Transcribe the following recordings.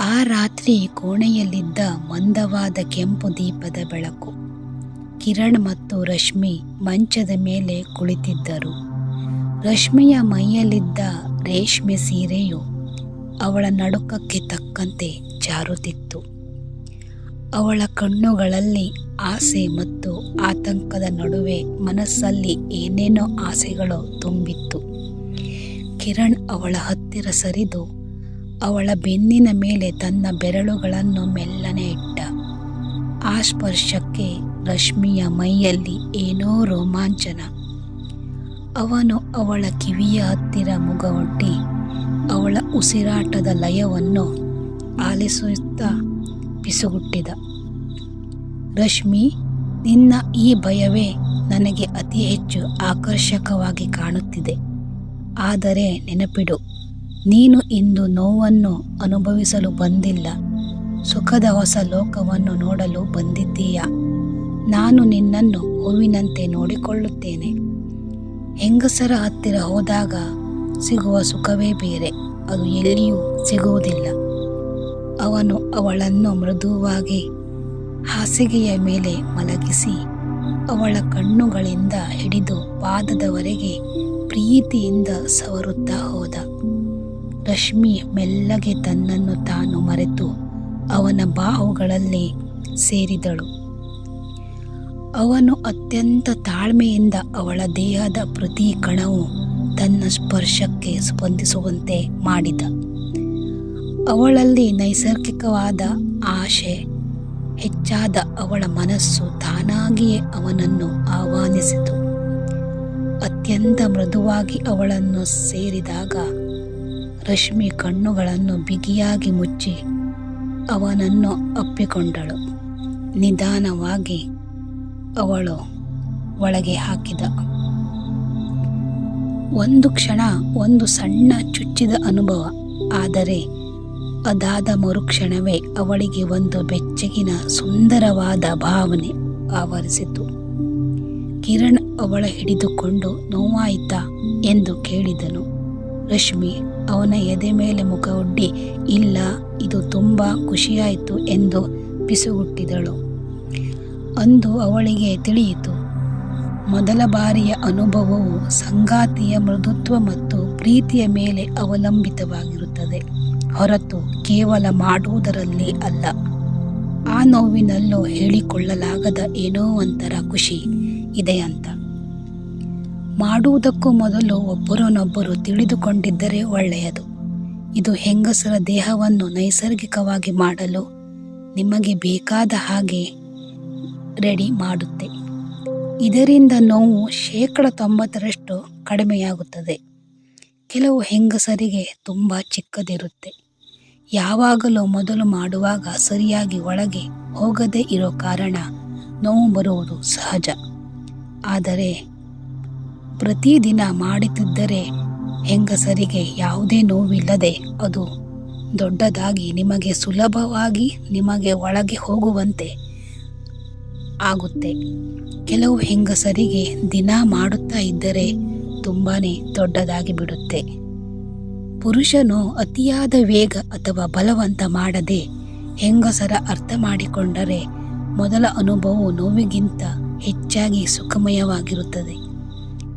ಆ ರಾತ್ರಿ ಕೋಣೆಯಲ್ಲಿದ್ದ ಮಂದವಾದ ಕೆಂಪು ದೀಪದ ಬೆಳಕು. ಕಿರಣ್ ಮತ್ತು ರಶ್ಮಿ ಮಂಚದ ಮೇಲೆ ಕುಳಿತಿದ್ದರು. ರಶ್ಮಿಯ ಮೈಯಲ್ಲಿದ್ದ ರೇಷ್ಮೆ ಸೀರೆಯು ಅವಳ ನಡುಕಕ್ಕೆ ತಕ್ಕಂತೆ ಜಾರುತ್ತಿತ್ತು. ಅವಳ ಕಣ್ಣುಗಳಲ್ಲಿ ಆಸೆ ಮತ್ತು ಆತಂಕದ ನಡುವೆ ಮನಸ್ಸಲ್ಲಿ ಏನೇನೋ ಆಸೆಗಳು ತುಂಬಿತ್ತು. ಕಿರಣ್ ಅವಳ ಹತ್ತಿರ ಸರಿದು ಅವಳ ಬೆನ್ನಿನ ಮೇಲೆ ತನ್ನ ಬೆರಳುಗಳನ್ನು ಮೆಲ್ಲನೆ ಇಟ್ಟ. ಆ ಸ್ಪರ್ಶಕ್ಕೆ ರಶ್ಮಿಯ ಮೈಯಲ್ಲಿ ಏನೋ ರೋಮಾಂಚನ. ಅವನು ಅವಳ ಕಿವಿಯ ಹತ್ತಿರ ಮುಗವೊಡ್ಡಿ ಅವಳ ಉಸಿರಾಟದ ಲಯವನ್ನು ಆಲಿಸುತ್ತಾ ಪಿಸುಗುಟ್ಟಿದ ರಶ್ಮಿ, ನಿನ್ನ ಈ ಭಯವೇ ನನಗೆ ಅತಿ ಹೆಚ್ಚು ಆಕರ್ಷಕವಾಗಿ ಕಾಣುತ್ತಿದೆ. ಆದರೆ ನೆನಪಿಡು ನೀನು ಇಂದು ನೋವನ್ನು ಅನುಭವಿಸಲು ಬಂದಿಲ್ಲ. ಸುಖದ ಹೊಸ ಲೋಕವನ್ನು ನೋಡಲು ಬಂದಿದ್ದೀಯ? ನಾನು ನಿನ್ನನ್ನು ಹೂವಿನಂತೆ ನೋಡಿಕೊಳ್ಳುತ್ತೇನೆ. ಹೆಂಗಸರ ಹತ್ತಿರ ಹೋದಾಗ ಸಿಗುವ ಸುಖವೇ ಬೇರೆ, ಅದು ಎಲ್ಲಿಯೂ ಸಿಗುವುದಿಲ್ಲ. ಅವನು ಅವಳನ್ನು ಮೃದುವಾಗಿ ಹಾಸಿಗೆಯ ಮೇಲೆ ಮಲಗಿಸಿ, ಅವಳ ಕಣ್ಣುಗಳಿಂದ ಹಿಡಿದು ಪಾದದವರೆಗೆ ಪ್ರೀತಿಯಿಂದ ಸವರುತ್ತಾ ಹೋದ. ರಶ್ಮಿ ಮೆಲ್ಲಗೆ ತನ್ನನ್ನು ತಾನು ಮರೆತು ಅವನ ಬಾಹುಗಳಲ್ಲಿ ಸೇರಿದಳು. ಅವನು ಅತ್ಯಂತ ತಾಳ್ಮೆಯಿಂದ ಅವಳ ದೇಹದ ಪ್ರತಿ ಕಣವು ತನ್ನ ಸ್ಪರ್ಶಕ್ಕೆ ಸ್ಪಂದಿಸುವಂತೆ ಮಾಡಿದ. ಅವಳಲ್ಲಿ ನೈಸರ್ಗಿಕವಾದ ಆಶೆ, ಹೆಚ್ಚಾದ ಅವಳ ಮನಸ್ಸು ತಾನಾಗಿಯೇ ಅವನನ್ನು ಆಹ್ವಾನಿಸಿತು. ಅತ್ಯಂತ ಮೃದುವಾಗಿ ಅವಳನ್ನು ಸೇರಿದಾಗ ರಶ್ಮಿ ಕಣ್ಣುಗಳನ್ನು ಬಿಗಿಯಾಗಿ ಮುಚ್ಚಿ ಅವನನ್ನು ಅಪ್ಪಿಕೊಂಡಳು. ನಿಧಾನವಾಗಿ ಅವಳು ಒಳಗೆ ಹಾಕಿದ. ಒಂದು ಕ್ಷಣ ಒಂದು ಸಣ್ಣ ಚುಚ್ಚಿದ ಅನುಭವ. ಆದರೆ ಅದಾದ ಮರುಕ್ಷಣವೇ ಅವಳಿಗೆ ಒಂದು ಬೆಚ್ಚಗಿನ ಸುಂದರವಾದ ಭಾವನೆ ಆವರಿಸಿತು. ಕಿರಣ್ ಅವಳ ಹಿಡಿದುಕೊಂಡು ನೋವಾಯಿತಾ ಎಂದು ಕೇಳಿದನು. ರಶ್ಮಿ, ಅವನ ಎದೆ ಮೇಲೆ ಮುಖ ಒಡ್ಡಿ, ಇಲ್ಲ, ಇದು ತುಂಬ ಖುಷಿಯಾಯಿತು ಎಂದು ಪಿಸುಗುಟ್ಟಿದಳು ಅಂದು ಅವಳಿಗೆ ತಿಳಿಯಿತು, ಮೊದಲ ಬಾರಿಯ ಅನುಭವವು ಸಂಗಾತಿಯ ಮೃದುತ್ವ ಮತ್ತು ಪ್ರೀತಿಯ ಮೇಲೆ ಅವಲಂಬಿತವಾಗಿರುತ್ತದೆ, ಹೊರತು ಕೇವಲ ಮಾಡುವುದರಲ್ಲಿ ಅಲ್ಲ. ಆ ನೋವಿನಲ್ಲೂ ಹೇಳಿಕೊಳ್ಳಲಾಗದ ಏನೋ ಒಂಥರ ಖುಷಿ ಇದೆ ಅಂತ ಮಾಡುವುದಕ್ಕೂ ಮೊದಲು ಒಬ್ಬರನ್ನೊಬ್ಬರು ತಿಳಿದುಕೊಂಡಿದ್ದರೆ ಒಳ್ಳೆಯದು. ಇದು ಹೆಂಗಸರ ದೇಹವನ್ನು ನೈಸರ್ಗಿಕವಾಗಿ ಮಾಡಲು ನಿಮಗೆ ಬೇಕಾದ ಹಾಗೆ ರೆಡಿ ಮಾಡುತ್ತೆ. ಇದರಿಂದ ನೋವು ಶೇಕಡ ತೊಂಬತ್ತರಷ್ಟು ಕಡಿಮೆಯಾಗುತ್ತದೆ. ಕೆಲವು ಹೆಂಗಸರಿಗೆ ತುಂಬ ಚಿಕ್ಕದಿರುತ್ತೆ. ಯಾವಾಗಲೂ ಮೊದಲು ಮಾಡುವಾಗ ಸರಿಯಾಗಿ ಒಳಗೆ ಹೋಗದೇ ಇರೋ ಕಾರಣ ನೋವು ಬರುವುದು ಸಹಜ. ಆದರೆ ಪ್ರತಿದಿನ ಮಾಡುತ್ತಿದ್ದರೆ ಹೆಂಗಸರಿಗೆ ಯಾವುದೇ ನೋವಿಲ್ಲದೆ ಅದು ದೊಡ್ಡದಾಗಿ ನಿಮಗೆ ಸುಲಭವಾಗಿ ನಿಮಗೆ ಒಳಗೆ ಹೋಗುವಂತೆ ಆಗುತ್ತೆ. ಕೆಲವು ಹೆಂಗಸರಿಗೆ ದಿನ ಮಾಡುತ್ತಾ ಇದ್ದರೆ ತುಂಬಾ ದೊಡ್ಡದಾಗಿ ಬಿಡುತ್ತೆ ಪುರುಷನು ಅತಿಯಾದ ವೇಗ ಅಥವಾ ಬಲವಂತ ಮಾಡದೆ ಹೆಂಗಸರ ಅರ್ಥ ಮಾಡಿಕೊಂಡರೆ ಮೊದಲ ಅನುಭವವು ನೋವಿಗಿಂತ ಹೆಚ್ಚಾಗಿ ಸುಖಮಯವಾಗಿರುತ್ತದೆ.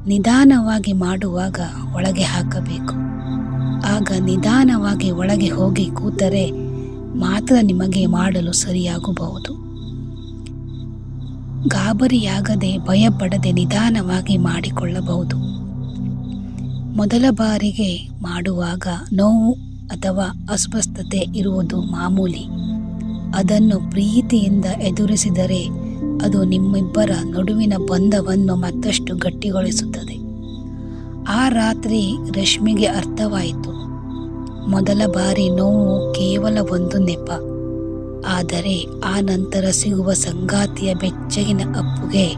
ನಿಧಾನವಾಗಿ ಮಾಡುವಾಗ ಒಳಗೆ ಹಾಕಬೇಕು. ಆಗ ನಿಧಾನವಾಗಿ ಒಳಗೆ ಹೋಗಿ ಕೂತರೆ ಮಾತ್ರ ನಿಮಗೆ ಮಾಡಲು ಸರಿಯಾಗಬಹುದು. ಗಾಬರಿಯಾಗದೆ ಭಯಪಡದೆ ನಿಧಾನವಾಗಿ ಮಾಡಿಕೊಳ್ಳಬಹುದು. ಮೊದಲ ಬಾರಿಗೆ ಮಾಡುವಾಗ ನೋವು ಅಥವಾ ಅಸ್ವಸ್ಥತೆ ಇರುವುದು ಮಾಮೂಲಿ. ಅದನ್ನು ಪ್ರೀತಿಯಿಂದ ಎದುರಿಸಿದರೆ ಅದು ನಿಮ್ಮಿಬ್ಬರ ನಡುವಿನ ಬಂಧವನ್ನು ಮತ್ತಷ್ಟು ಗಟ್ಟಿಗೊಳಿಸುತ್ತದೆ. ಆ ರಾತ್ರಿ ರಶ್ಮಿಗೆ ಅರ್ಥವಾಯಿತು. ಮೊದಲ ಬಾರಿ ನೋವು ಕೇವಲ ಒಂದು ನೆಪ. ಆದರೆ ಆ ನಂತರ ಸಿಗುವ ಸಂಗಾತಿಯ ಬೆಚ್ಚಗಿನ ಅಪ್ಪುಗೆ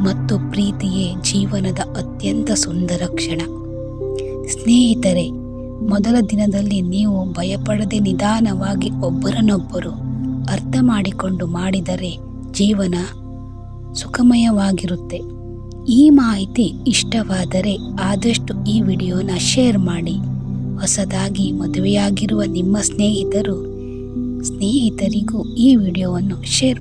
ಮತ್ತು ಪ್ರೀತಿಯೇ ಜೀವನದ ಅತ್ಯಂತ ಸುಂದರ ಕ್ಷಣ. ಸ್ನೇಹಿತರೆ, ಮೊದಲ ದಿನದಲ್ಲಿ ನೀವು ಭಯಪಡದೆ ನಿಧಾನವಾಗಿ ಒಬ್ಬರನ್ನೊಬ್ಬರು ಅರ್ಥ ಮಾಡಿಕೊಂಡು ಮಾಡಿದರೆ ಜೀವನ ಸುಖಮಯವಾಗಿರುತ್ತೆ. ಈ ಮಾಹಿತಿ ಇಷ್ಟವಾದರೆ ಆದಷ್ಟು ಈ ವಿಡಿಯೋನ ಶೇರ್ ಮಾಡಿ. ಹೊಸದಾಗಿ ಮದುವೆಯಾಗಿರುವ ನಿಮ್ಮ ಸ್ನೇಹಿತರು, ಸ್ನೇಹಿತರಿಗೂ ಈ ವಿಡಿಯೋವನ್ನು ಶೇರ್